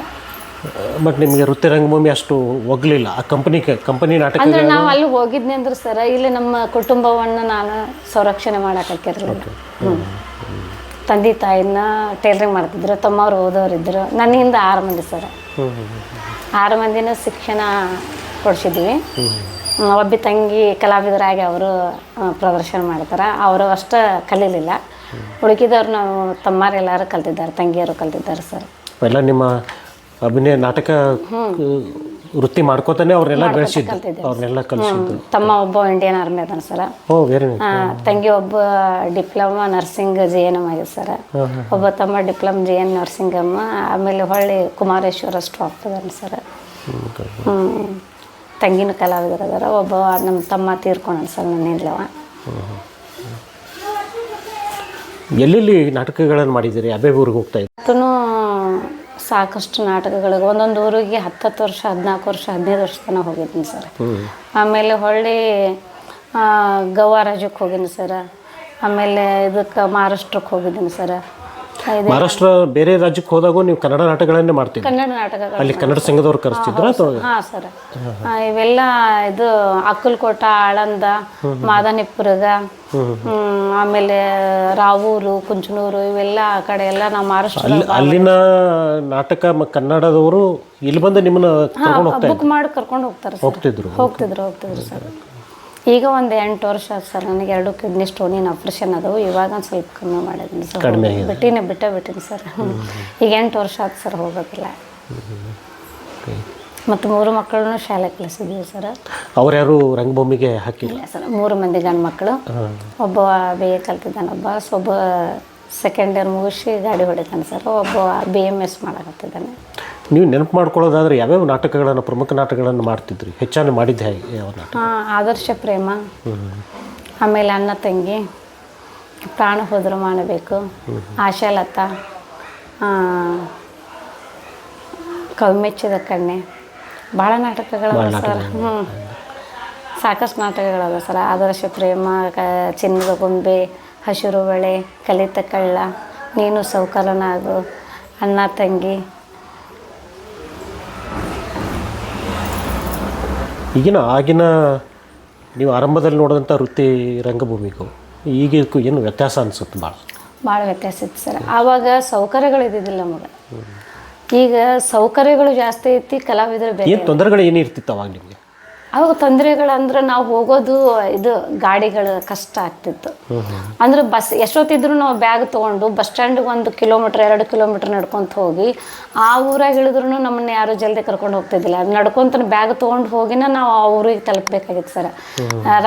[SPEAKER 2] ಬಟ್ ನಿಮಗೆ ವೃತ್ತಿ ರಂಗಭೂಮಿ ಅಷ್ಟು ಒಗ್ಲಿಲ್ಲ. ಆ ಕಂಪನಿ ಕಂಪನಿ ನಾಟಕ
[SPEAKER 3] ಅಂದ್ರೆ ನಾವು ಅಲ್ಲಿ ಹೋಗಿದ್ನಿ ಅಂದ್ರೆ ಸರ್ ಇಲ್ಲಿ ನಮ್ಮ ಕುಟುಂಬವನ್ನು ನಾನು ಸಂರಕ್ಷಣೆ ಮಾಡಕ್ಕಿರಲಿಲ್ಲ ಹ್ಞೂ ತಂದೆ ತಾಯಿನ ಟೈಲರಿಂಗ್ ಮಾಡ್ತಿದ್ರು ತಮ್ಮವ್ರು ಓದೋರಿದ್ರು ಹಿಂದೆ ಆರು ಮಂದಿ ಸರ್. ಆರು ಮಂದಿನ ಶಿಕ್ಷಣ ಕೊಡಿಸಿದ್ವಿ. ಒಬ್ಬ ತಂಗಿ ಕಲಾವಿದರಾಗಿ ಅವರು ಪ್ರದರ್ಶನ ಮಾಡ್ತಾರೆ. ಅವರು ಅಷ್ಟು ಕಲೀಲಿಲ್ಲ. ಉಳುಕಿದವ್ರು ನಾವು ತಮ್ಮರೆಲ್ಲರೂ ಕಲ್ತಿದ್ದಾರೆ ತಂಗಿಯರು ಕಲ್ತಿದ್ದಾರೆ ಸರ್.
[SPEAKER 2] ಎಲ್ಲ ನಿಮ್ಮ ಅಭಿನಯ ನಾಟಕ ವೃತ್ತಿ ಮಾಡ್ಕೋತಾನೆ ಅವ್ರನ್ನೆಲ್ಲ ಬೆಳೆಸಿದ್ದು. ಅವ್ರನ್ನೆಲ್ಲ ಕಲಿಸಿದ್ದು.
[SPEAKER 3] ತಮ್ಮ ಒಬ್ಬ ಇಂಡಿಯನ್ ಆರ್ಮಿ ಅದಾನ ಸರ.
[SPEAKER 2] ಓ ವೆರಿ
[SPEAKER 3] ತಂಗಿ ಒಬ್ಬ diploma nursing G N M ಆಗಿದೆ ಸರ. ಒಬ್ಬ ತಮ್ಮ ಡಿಪ್ಲೊಮ್ ಜಿ ಎನ್ ನರ್ಸಿಂಗ್ ಅಮ್ಮ ಆಮೇಲೆ ಹೊಳ್ಳಿ ಕುಮಾರೇಶ್ವರ ಸ್ಟಾಪ್ ಅದಾನ ಸರ. ತಂಗಿನ ಕಲಾವಿದರು ಅದಾರ. ಒಬ್ಬ ನಮ್ಮ ತಮ್ಮ ತೀರ್ಕೊಂಡ ಸರ್ ನನ್ನಿಂದಲವ
[SPEAKER 2] ಎಲ್ಲೆಲ್ಲಿ ನಾಟಕಗಳನ್ನು ಮಾಡಿದ್ದೀರಿ? ಅಬೇ ಊರಿಗೆ ಹೋಗ್ತಾ ಇದ್ರಿ?
[SPEAKER 3] ಮತ್ತೂ ಸಾಕಷ್ಟು ನಾಟಕಗಳಿಗೆ ಒಂದೊಂದು ಊರಿಗೆ ಹತ್ತತ್ತು ವರ್ಷ ಹದಿನಾಲ್ಕು ವರ್ಷ ಹದಿನೈದು ವರ್ಷ ತನಕ ಹೋಗಿದ್ದೀನಿ ಸರ್. ಆಮೇಲೆ ಹೊಳ್ಳಿ ಗವಾರಾಜಕ್ಕೆ ಹೋಗಿದ್ದೀನಿ ರಾಜ್ಯಕ್ಕೆ ಹೋಗಿನಿ ಸರ್. ಆಮೇಲೆ ಇದಕ್ಕೆ ಮಹಾರಾಷ್ಟ್ರಕ್ಕೆ ಹೋಗಿದ್ದೀನಿ ಸರ್.
[SPEAKER 2] ಮಹಾರಾಷ್ಟ್ರ ಬೇರೆ ರಾಜ್ಯಕ್ಕೆ ಹೋದಾಗೂ ನೀವು ಕನ್ನಡ ನಾಟಕಗಳನ್ನೇ ಮಾಡ್ತೀವಿ
[SPEAKER 3] ಕನ್ನಡ ನಾಟಕಗಳು
[SPEAKER 2] ಅಲ್ಲಿ ಕನ್ನಡ ಸಂಘದವ್ರು ಕರೆಸ್ತಿದ್ರ ಅಥವಾ?
[SPEAKER 3] ಹಾಂ ಸರ್. ಇವೆಲ್ಲ ಇದು ಅಕ್ಕಲ್ಕೋಟ ಆಳಂದ ಮಾದನಿಪುರದ ಆಮೇಲೆ ರಾವೂರು ಕುಂಚನೂರು ಇವೆಲ್ಲ ಆ ಕಡೆ ಎಲ್ಲ ನಾವು ಮಹಾರಾಷ್ಟ್ರ
[SPEAKER 2] ಅಲ್ಲಿ ಅಲ್ಲಿನ ನಾಟಕ ಮ- ಕನ್ನಡದವರು ಇಲ್ಲಿ ಬಂದು ನಿಮ್ಮನ್ನ ಕರ್ಕೊಂಡು ಹೋಗ್ತಾ
[SPEAKER 3] ಬುಕ್ ಮಾಡಿ ಕರ್ಕೊಂಡು ಹೋಗ್ತಾರೆ ಸರ್.
[SPEAKER 2] ಹೋಗ್ತಿದ್ರು
[SPEAKER 3] ಹೋಗ್ತಿದ್ರು ಹೋಗ್ತಿದ್ರು ಸರ್. ಈಗ ಒಂದು ಎಂಟು ವರ್ಷ ಆಯ್ತು ಸರ್. ನನಗೆ ಎರಡು ಕಿಡ್ನಿ ಸ್ಟೋನಿನ ಆಪ್ರೇಷನ್ ಅದು ಇವಾಗ ಒಂದು ಸ್ವಲ್ಪ ಕಮ್ಮಿ ಮಾಡಿದ್ದೀನಿ ಸರ್.
[SPEAKER 2] ಆಗಿದೆ.
[SPEAKER 3] ಬಿಟ್ಟಿನೇ ಬಿಟ್ಟೇ ಬಿಟ್ಟಿನಿ ಸರ್. ಈಗ ಎಂಟು ವರ್ಷ ಆಯ್ತು ಸರ್ ಹೋಗೋದಿಲ್ಲ. ಮತ್ತು ಮೂರು ಮಕ್ಕಳನ್ನು ಶಾಲೆ ಕಲಿಸಿದ್ದೀವಿ ಸರ್.
[SPEAKER 2] ಅವ್ರ್ಯಾರು ರಂಗಭೂಮಿಗೆ ಹಾಕಿಲ್ಲ?
[SPEAKER 3] ಇಲ್ಲ ಸರ್. ಮೂರು ಮಂದಿ ಗಂಡು ಮಕ್ಕಳು ಒಬ್ಬ ಬಿ ಎ ಕಲ್ತಿದ್ದಾನೆ ಒಬ್ಬ ಸೆಕೆಂಡ್ ಇಯರ್ ಮುಗಿಸಿ ಗಾಡಿ ಹೊಡಿತಾನೆ ಸರ್. ಒಬ್ಬ ಬಿ ಎಂ ಎಸ್ ಮಾಡಕತ್ತಿದ್ದಾನೆ.
[SPEAKER 2] ನೀವು ನೆನಪು ಮಾಡ್ಕೊಳ್ಳೋದಾದ್ರೆ ಯಾವ್ಯಾವ ನಾಟಕಗಳನ್ನು ಪ್ರಮುಖ ನಾಟಕಗಳನ್ನು ಮಾಡ್ತಿದ್ರಿ? ಹೆಚ್ಚಾಗಿ ಮಾಡಿದ್ದೆ ಹೇಗೆ ಯಾವ ನಾಟಕ?
[SPEAKER 3] ಹಾಂ ಆದರ್ಶ ಪ್ರೇಮ. ಆಮೇಲೆ ಅಣ್ಣ ತಂಗಿ ಪ್ರಾಣ ಹೋದರೂ ಮಾಡಬೇಕು. ಆಶಾಲತಾ ಕವಿಮೆಚ್ಚಿದ ಕಣ್ಣೆ. ಭಾಳ ನಾಟಕಗಳವ ಸರ್. ಹ್ಞೂ ಸಾಕಷ್ಟು ನಾಟಕಗಳವ ಸರ್. ಆದರ್ಶ ಪ್ರೇಮ ಕ ಚಿನ್ನದ ಗೊಂಬೆ ಹಸಿರು ಬಳೆ ಕಲಿತ ಕಳ್ಳ ನೀನು ಸೌಕಲನಾಗು ಅಣ್ಣ ತಂಗಿ
[SPEAKER 2] ಈಗಿನ ಆಗಿನ ನೀವು ಆರಂಭದಲ್ಲಿ ನೋಡಿದಂಥ ವೃತ್ತಿ ರಂಗಭೂಮಿಗೂ ಈಗಕ್ಕೂ ಏನು ವ್ಯತ್ಯಾಸ ಅನಿಸುತ್ತೆ ಭಾಳ?
[SPEAKER 3] ಭಾಳ ವ್ಯತ್ಯಾಸ ಇತ್ತು ಸರ್. ಆವಾಗ ಸೌಕರ್ಯಗಳು ಇದ್ದಿದ್ದಿಲ್ಲ ನಮಗೆ. ಈಗ ಸೌಕರ್ಯಗಳು ಜಾಸ್ತಿ ಐತಿ ಕಲಾವಿದರು ಬೇರೆ.
[SPEAKER 2] ಏನು ತೊಂದರೆಗಳು ಏನು ಇರ್ತಿತ್ತು ಅವಾಗ ನಿಮಗೆ?
[SPEAKER 3] ಅವಾಗ ತೊಂದರೆಗಳಂದ್ರೆ ನಾವು ಹೋಗೋದು, ಇದು ಗಾಡಿಗಳು ಕಷ್ಟ ಆಗ್ತಿತ್ತು. ಅಂದ್ರೆ ಬಸ್ ಎಷ್ಟೊತ್ತಿದ್ರು ನಾವು ಬ್ಯಾಗ್ ತೊಗೊಂಡು ಬಸ್ ಸ್ಟ್ಯಾಂಡಿಗೆ ಒಂದು ಕಿಲೋಮೀಟ್ರ್, ಎರಡು ಕಿಲೋಮೀಟರ್ ನಡ್ಕೊಂತ ಹೋಗಿ ಆ ಊರಾಗ ಇಳಿದ್ರು ನಮ್ಮನ್ನ ಯಾರು ಜಲ್ದಿ ಕರ್ಕೊಂಡು ಹೋಗ್ತಿದ್ದಿಲ್ಲ. ನಡ್ಕೊಂತ ಬ್ಯಾಗ್ ತೊಗೊಂಡು ಹೋಗಿನ ನಾವು ಆ ಊರಿಗೆ ತಲುಪಬೇಕಾಗಿತ್ತು ಸರ್.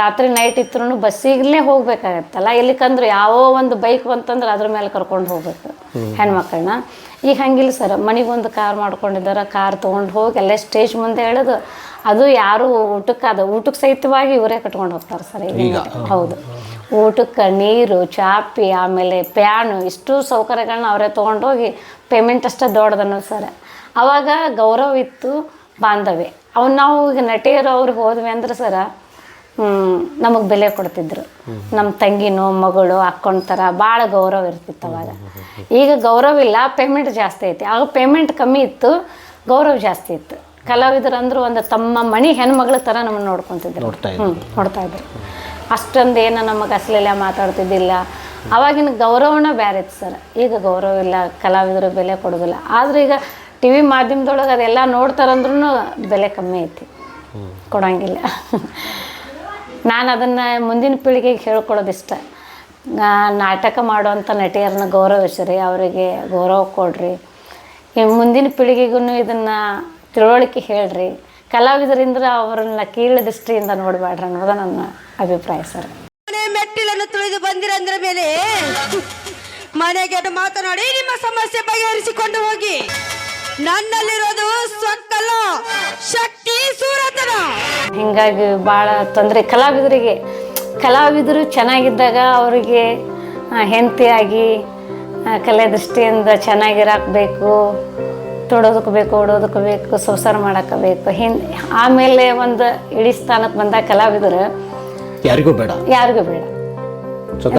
[SPEAKER 3] ರಾತ್ರಿ ನೈಟ್ ಇತ್ತು ಬಸ್ಸಿಗಲ್ಲೇ ಹೋಗ್ಬೇಕಾಗತ್ತಲ್ಲ. ಇಲ್ಲಿಕಂದ್ರೆ ಯಾವ ಒಂದು ಬೈಕ್ ಬಂತಂದ್ರೆ ಅದ್ರ ಮೇಲೆ ಕರ್ಕೊಂಡು ಹೋಗ್ಬೇಕು ಹೆಣ್ಮಕ್ಳನ್ನ. ಈಗ ಹಂಗಿಲ್ಲ ಸರ್. ಮನೆಗೊಂದು ಕಾರ್ ಮಾಡ್ಕೊಂಡಿದ್ದಾರೆ, ಕಾರ್ ತೊಗೊಂಡು ಹೋಗಿ ಎಲ್ಲ ಸ್ಟೇಜ್ ಮುಂದೆ ಹೇಳೋದು ಅದು ಯಾರು ಊಟಕ್ಕೆ ಅದು ಊಟಕ್ಕೆ ಸಹಿತವಾಗಿ ಇವರೇ ಕಟ್ಕೊಂಡು ಹೋಗ್ತಾರೆ ಸರ್ ಈಗ. ಹೌದು. ಊಟಕ್ಕೆ ನೀರು ಚಾಪಿ ಆಮೇಲೆ ಪ್ಯಾನು ಇಷ್ಟು ಸೌಕರ್ಯಗಳನ್ನ ಅವರೇ ತೊಗೊಂಡೋಗಿ ಪೇಮೆಂಟ್ ಅಷ್ಟೇ ದೊಡ್ಡದನ್ನು ಸರ್. ಅವಾಗ ಗೌರವ ಇತ್ತು ಬಾಂಧವ್ಯ. ಅವ್ನು ನಾವು ಈಗ ನಟಿಯರು ಅವ್ರಿಗೆ ಹೋದ್ವಿ ಅಂದ್ರೆ ಸರ ನಮಗೆ ಬೆಲೆ ಕೊಡ್ತಿದ್ರು. ನಮ್ಮ ತಂಗಿನೋ ಮಗಳು ಹಾಕ್ಕೊಂತಾರ ಭಾಳ ಗೌರವ ಇರ್ತಿತ್ತು ಅವಾಗ. ಈಗ ಗೌರವ ಇಲ್ಲ ಪೇಮೆಂಟ್ ಜಾಸ್ತಿ ಐತಿ. ಆಗ ಪೇಮೆಂಟ್ ಕಮ್ಮಿ ಇತ್ತು ಗೌರವ ಜಾಸ್ತಿ ಇತ್ತು. ಕಲಾವಿದರು ಅಂದ್ರೆ ಒಂದು ತಮ್ಮ ಮಣಿ ಹೆಣ್ಮಗಳ ಥರ ನಮ್ಮನ್ನು ನೋಡ್ಕೊತಿದ್ರು.
[SPEAKER 2] ನೋಡ್ತಾ ಇದ್ರು.
[SPEAKER 3] ಹ್ಞೂ ನೋಡ್ತಾ ಇದ್ರು. ಅಷ್ಟೊಂದು ಏನು ನಮಗೆ ಅಸಲೆಲ್ಲ ಮಾತಾಡ್ತಿದ್ದಿಲ್ಲ. ಅವಾಗಿನ ಗೌರವನ ಬೇರೆ ಇತ್ತು ಸರ್. ಈಗ ಗೌರವ ಇಲ್ಲ ಕಲಾವಿದರು ಬೆಲೆ ಕೊಡೋದಿಲ್ಲ. ಆದ್ರೆ ಈಗ ಟಿ ವಿ ಮಾಧ್ಯಮದೊಳಗೆ ಅದೆಲ್ಲ ನೋಡ್ತಾರಂದ್ರೂ ಬೆಲೆ ಕಮ್ಮಿ ಐತಿ. ಕೊಡೋಂಗಿಲ್ಲ. ನಾನು ಅದನ್ನು ಮುಂದಿನ ಪೀಳಿಗೆಗೆ ಹೇಳ್ಕೊಡೋದಿಷ್ಟ. ಇಷ್ಟ ನಾಟಕ ಮಾಡುವಂಥ ನಟಿಯರನ್ನ ಗೌರವಿಸ್ರಿ ಅವರಿಗೆ ಗೌರವ ಕೊಡ್ರಿ. ಈ ಮುಂದಿನ ಪೀಳಿಗೆಗೂ ಇದನ್ನು ತಿಳುವಳಿಕೆ ಹೇಳ್ರಿ. ಕಲಾವಿದರಿಂದ ಅವರನ್ನ ಕೀಳ ದೃಷ್ಟಿಯಿಂದ ನೋಡಬೇಡ್ರಿ ಅನ್ನೋದು ನನ್ನ ಅಭಿಪ್ರಾಯ ಸರ್.
[SPEAKER 4] ಮನೆ ಮೆಟ್ಟಿಲನ್ನು ತುಳಿದು ಬಂದಿರಂದ್ರ ಮೇಲೆ ಮನೆಗೆ ಮಾತನಾಡಿ ನಿಮ್ಮ ಸಮಸ್ಯೆ ಬಗೆಹರಿಸಿಕೊಂಡು ಹೋಗಿ. ನನ್ನಲ್ಲಿರೋದು ಸೊಕ್ಕಲ್ಲ ಶಕ್ತಿ ಸೂರತನ.
[SPEAKER 3] ಹಿಂಗಾಗಿ ಭಾಳ ತೊಂದರೆ. ಕಲಾವಿದರಿಗೆ ಕಲಾವಿದರು ಚೆನ್ನಾಗಿದ್ದಾಗ ಅವರಿಗೆ ಹೆಂಡತಿಯಾಗಿ ಕಲೆ ದೃಷ್ಟಿಯಿಂದ ಚೆನ್ನಾಗಿರಾಕಬೇಕು ತೊಡೋದಕ್ಕೆ ಬೇಕು ಓಡೋದಕ್ಕೆ ಬೇಕು ಸಂಸಾರ ಮಾಡೋಕೆ ಬೇಕು. ಹಿಂದೆ ಆಮೇಲೆ ಒಂದು ಇಡೀ ಸ್ಥಾನಕ್ಕೆ ಬಂದಾಗ ಕಲಾವಿದರು
[SPEAKER 2] ಯಾರಿಗೂ ಬೇಡ.
[SPEAKER 3] ಯಾರಿಗೂ ಬೇಡ.